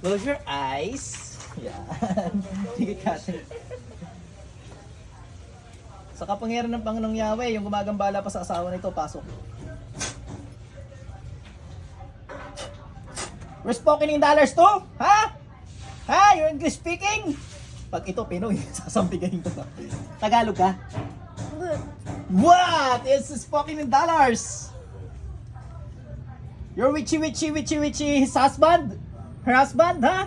Close your eyes. Yan. Sige kate. Sa kapangyarihan ng Panginoong Yahweh, yung gumagambala pa sa asawa nito, pasok. We're spoken in dollars to? Ha? Ha? You're English speaking? Pag ito Pinoy, sasampigayin ko. Tagalog ka? What? It's spoken in dollars. You're witchy, witchy, witchy, witchy his husband? Her husband, huh?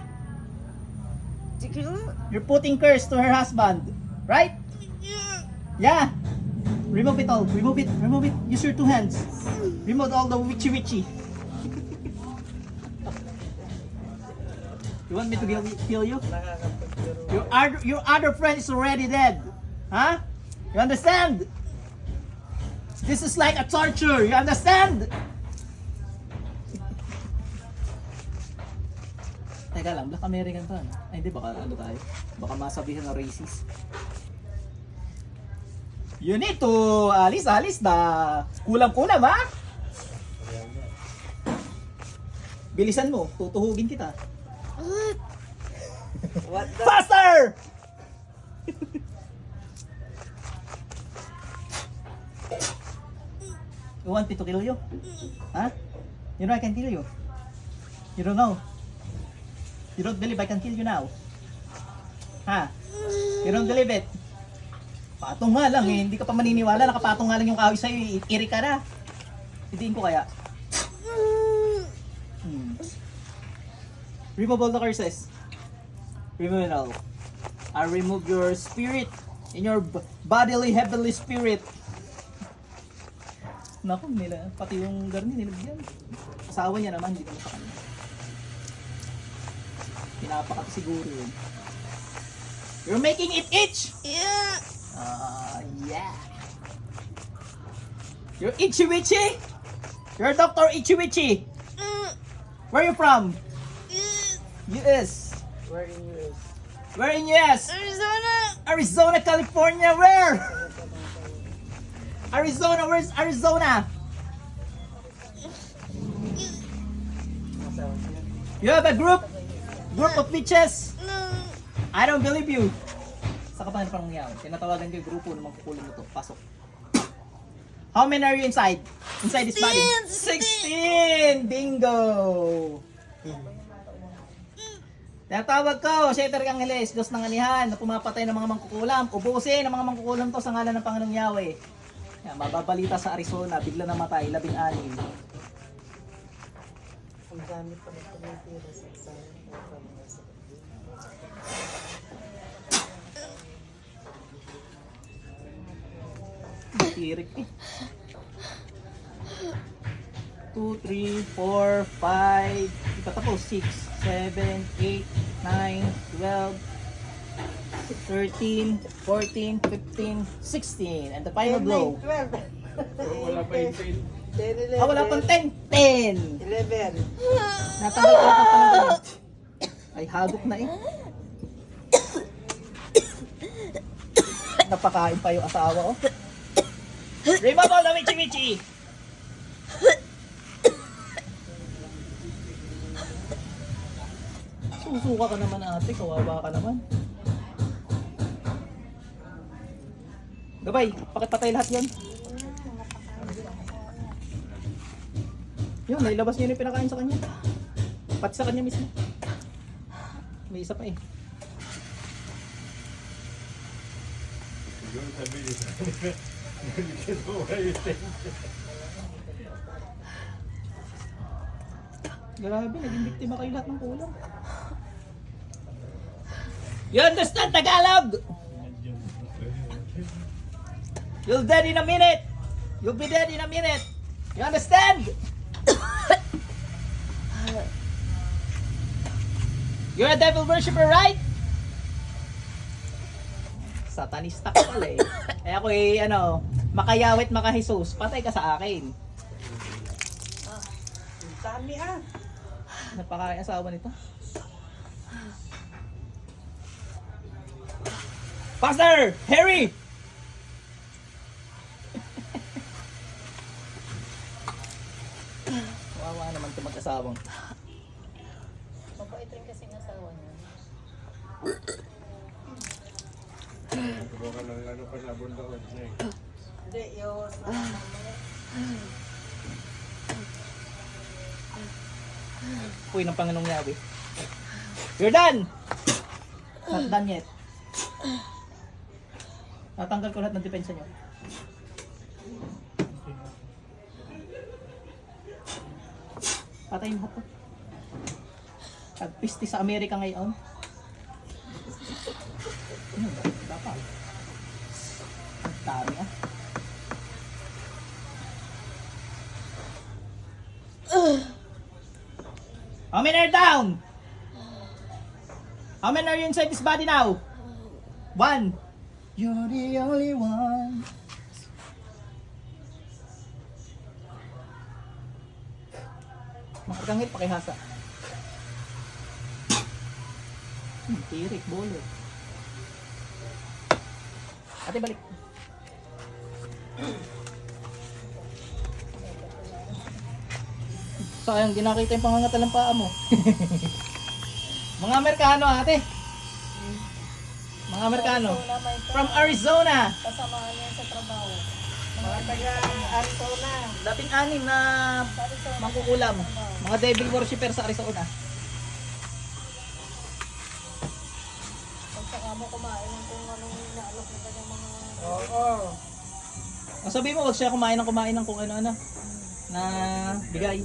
You're putting curse to her husband, right? Yeah. Remove it all. Remove it. Remove it. Use your two hands. Remove all the witchy, witchy. You want me to kill, you? Your other, your other friend is already dead. Huh? You understand? This is like a torture. You understand? Teka lang, Black American to. ano? Ay, hindi, baka ano tayo? Baka masabihan na racist. You need to alis, alis na. Kulang-kulam, ha? Bilisan mo, tutuhugin kita. What the? Faster! you want me to kill you? Huh? You know I can kill you. You don't know. You don't believe I can kill you now. Ha? You don't believe it? Patong nga lang eh. Hindi ka pa maniniwala. Nakapatong nga lang yung kahoy sa'yo. i- Iri ka na. Hidiin ko kaya. Hmm. Remove all the curses. Remove it. I remove your spirit in your bodily heavenly spirit. Naku, nila, pati yung garni nilagyan. Asawa niya naman, hindi sa kanya. Pinapakat siguro yun. You're making it itch! Yeah. Ah, yeah. You're itchy witchy? You're Dr. Itchy Witchy. Where you from? US. Where in US? Where in US? Arizona. Arizona, California, where? Arizona, where's Arizona? You have a group? Group of bitches? I don't believe you. Sa kapag pang nangyari, tinatawagan ko yung grupo ng mga mo to. Pasok. How many are you inside? Inside this body? 16! Bingo! Tinatawag ko, Sheter Angeles, Diyos ng anihan, na pumapatay ng mga mangkukulam. Ubusin ang mga mangkukulam to sa ngalan ng Panginoong Yahweh. Yan, mababalita sa Arizona, bigla namatay, labing anim. Ang dami pa ng tumitira sa isang Tirik eh. 2, 3, 4, 5, di pa tapos, 6, 7, 8, 9, 12, 13, 14, 15, 16, and the final blow. 12. Wala pa yung 10. 10, 11. Ah, wala pang 10, 10! 11. Natanggal ko pangalan. Ay, hagok na eh. Napakain pa yung asawa oh. Remove all the witchy! Susuka ka naman ate, kawawa ka naman. Gabay, pakipatay lahat yan. Yun, nailabas niya yung pinakain sa kanya. Pati sa kanya mismo. May isa pa eh. Siguro sabi niya. Kinuha yung 10. Grabe, naging biktima kayo lahat ng kulang. You understand Tagalog? You'll dead in a minute. You'll be dead in a minute. You understand? You're a devil worshipper, right? Satanista ka pala eh. Eh ako eh, ano, makayawit maka Jesus, patay ka sa akin. Dami ah. Napakain asawa nito. Faster! Harry! Mag-asawang. Mabait rin kasi ng asawa niya. Subukan ng ano pa sa bundok. eh. Hindi, yung sa mamaya. Uy, ng Panginoong Yahweh. You're done! Not done yet. Natanggal ko lahat ng depensa nyo. Patayin mo ko. Tagpisti sa Amerika ngayon. Ano ba? Dami ah. How many are down? How many are you inside this body now? One. You're the only one. Makagangit pakihasa. Hmm, tirik, bolo. Ate, balik. Sayang, di nakita yung pangangatal ng paa mo. Mga Amerikano, ate. Mga Amerikano. From Arizona. kasamahan niya sa trabaho. Mga taga-Arizona. Dating anim na Arizona. mangkukulam. Mga devil worshipper sa Arizona. Pag saka mo kumain ng kung anong inaalok ng kanyang mga... Oo. Ang sabi mo, wag siya kumain ng kumain ng kung ano-ano na bigay.